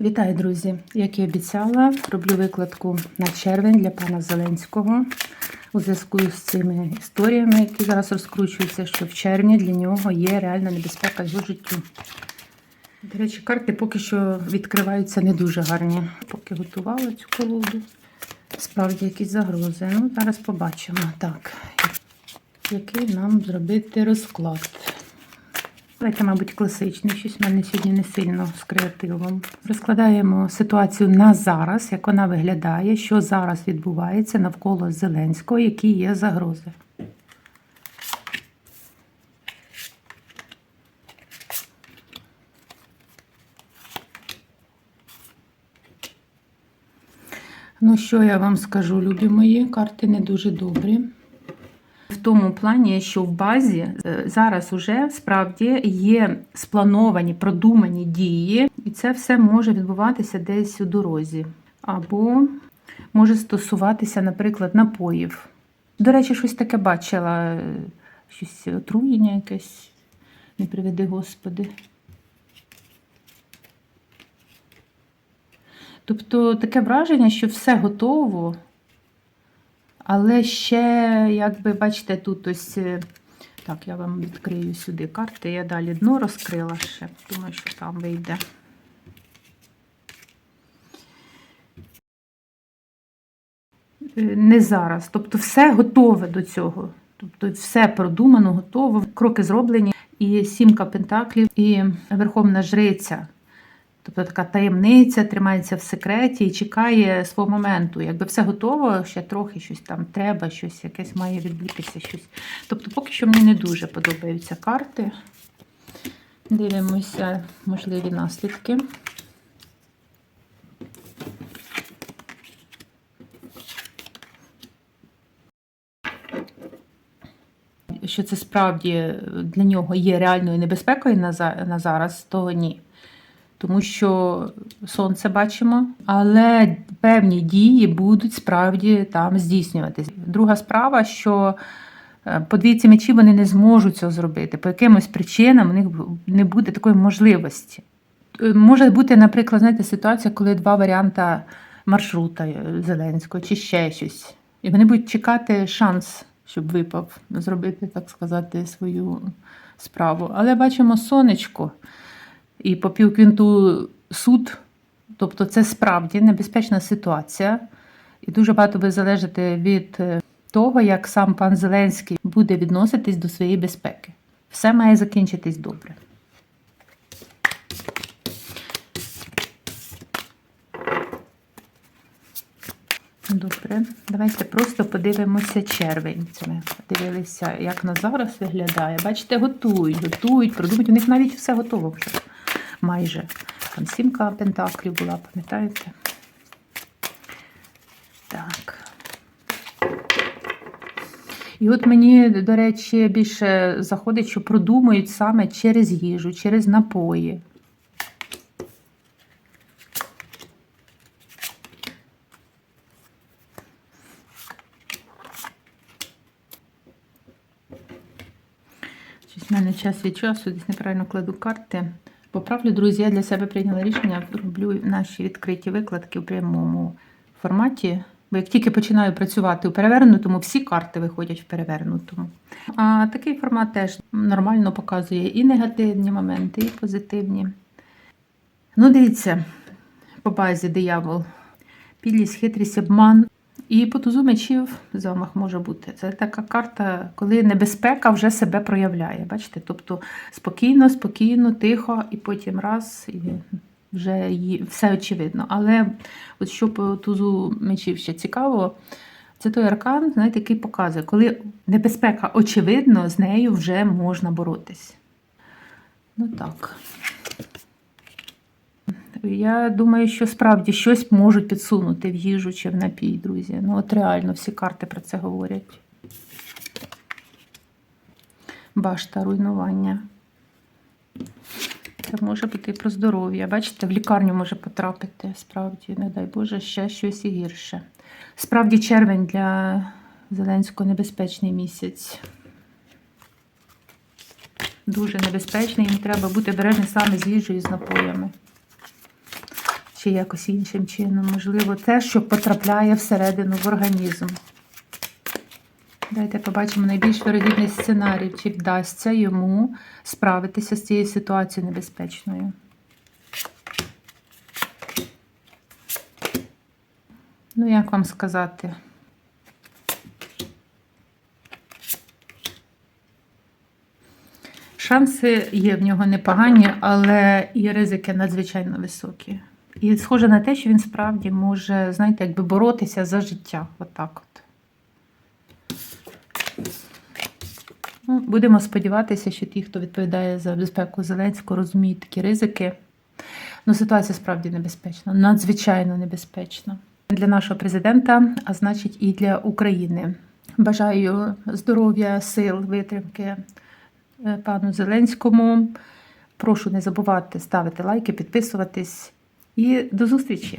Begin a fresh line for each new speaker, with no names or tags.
Вітаю, друзі! Як і обіцяла, роблю викладку на червень для пана Зеленського у зв'язку з цими історіями, які зараз розкручуються, що в червні для нього є реальна небезпека його життю. До речі, карти поки що відкриваються не дуже гарні. Поки готувала цю колоду. Справді якісь загрози. Ну, зараз побачимо. Так, який нам зробити розклад. Давайте, мабуть, класичний. Щось в мене сьогодні не сильно з креативом. Розкладаємо ситуацію на зараз, як вона виглядає, що зараз відбувається навколо Зеленського, які є загрози. Ну, що я вам скажу, любі мої, карти не дуже добрі. Тому плані, що в базі е, зараз уже справді є сплановані, продумані дії, і це все може відбуватися десь у дорозі. Або може стосуватися, наприклад, напоїв. До речі, щось таке бачила, е, щось отруєння якесь, не приведи Господи. Тобто таке враження, що все готово, але ще, як ви бачите, тут ось. е, Так, я вам відкрию сюди карти. Я далі дно розкрила ще. Думаю, що там вийде. Е, Не зараз. Тобто, все готове до цього. Тобто, все продумано, готово, кроки зроблені. І сімка пентаклів, і верховна жриця. Тобто така таємниця тримається в секреті і чекає свого моменту. Якби все готово, ще трохи щось там треба, щось якесь має відбутися. щось. Тобто, поки що мені не дуже подобаються карти. Дивимося можливі наслідки. Що це справді для нього є реальною небезпекою на зараз, то ні тому що сонце бачимо, але певні дії будуть справді там здійснюватися. Друга справа, що е, по двійці мечі вони не зможуть цього зробити. По якимось причинам у них не буде такої можливості. Е, Може бути, наприклад, знаєте, ситуація, коли два варіанти маршрута е, Зеленського чи ще щось. І вони будуть чекати шанс, щоб випав, зробити, так сказати, свою справу. Але бачимо сонечко і по півквінту суд. Тобто це справді небезпечна ситуація, і дуже багато буде залежати від е, того, як сам пан Зеленський буде відноситись до своєї безпеки. Все має закінчитись добре. Добре, давайте просто подивимося червень. Ми подивилися, як на зараз виглядає. Бачите, готують, готують, продумують. У них навіть все готово вже майже. Там сімка пентаклів була, пам'ятаєте? Так. І от мені, до речі, більше заходить, що продумують саме через їжу, через напої. В мене час від часу, десь неправильно кладу карти. Поправлю, друзі, я для себе прийняла рішення, роблю наші відкриті викладки в прямому форматі. Бо як тільки починаю працювати у перевернутому, всі карти виходять в перевернутому. А такий формат теж нормально показує і негативні моменти, і позитивні. Ну, дивіться, по базі диявол, підлість, хитрість, обман. І по тузу мечів замах може бути. Це така карта, коли небезпека вже себе проявляє. Бачите? Тобто спокійно, спокійно, тихо, і потім раз, і вже все очевидно. Але от що по тузу мечів ще цікаво, це той аркан, знаєте, який показує, коли небезпека очевидно, з нею вже можна боротись. Ну так. Я думаю, що справді щось можуть підсунути в їжу чи в напій, друзі. Ну, от реально всі карти про це говорять. Башта руйнування. Це може бути і про здоров'я. Бачите, в лікарню може потрапити, справді, не дай Боже, ще щось і гірше. Справді, червень для Зеленського небезпечний місяць. Дуже небезпечний, їм треба бути обережним саме з їжею і з напоями. Чи якось іншим чином. Можливо, те, що потрапляє всередину в організм. Давайте побачимо найбільш вирогідний сценарій, чи вдасться йому справитися з цією ситуацією небезпечною. Ну, як вам сказати? Шанси є в нього непогані, але і ризики надзвичайно високі. І схоже на те, що він справді може, знаєте, якби боротися за життя. Отак от. Ну, будемо сподіватися, що ті, хто відповідає за безпеку Зеленського, розуміють такі ризики. Ну, ситуація справді небезпечна, надзвичайно небезпечна для нашого президента, а значить і для України. Бажаю здоров'я, сил, витримки е, пану Зеленському. Прошу не забувати ставити лайки, підписуватись і до зустрічі!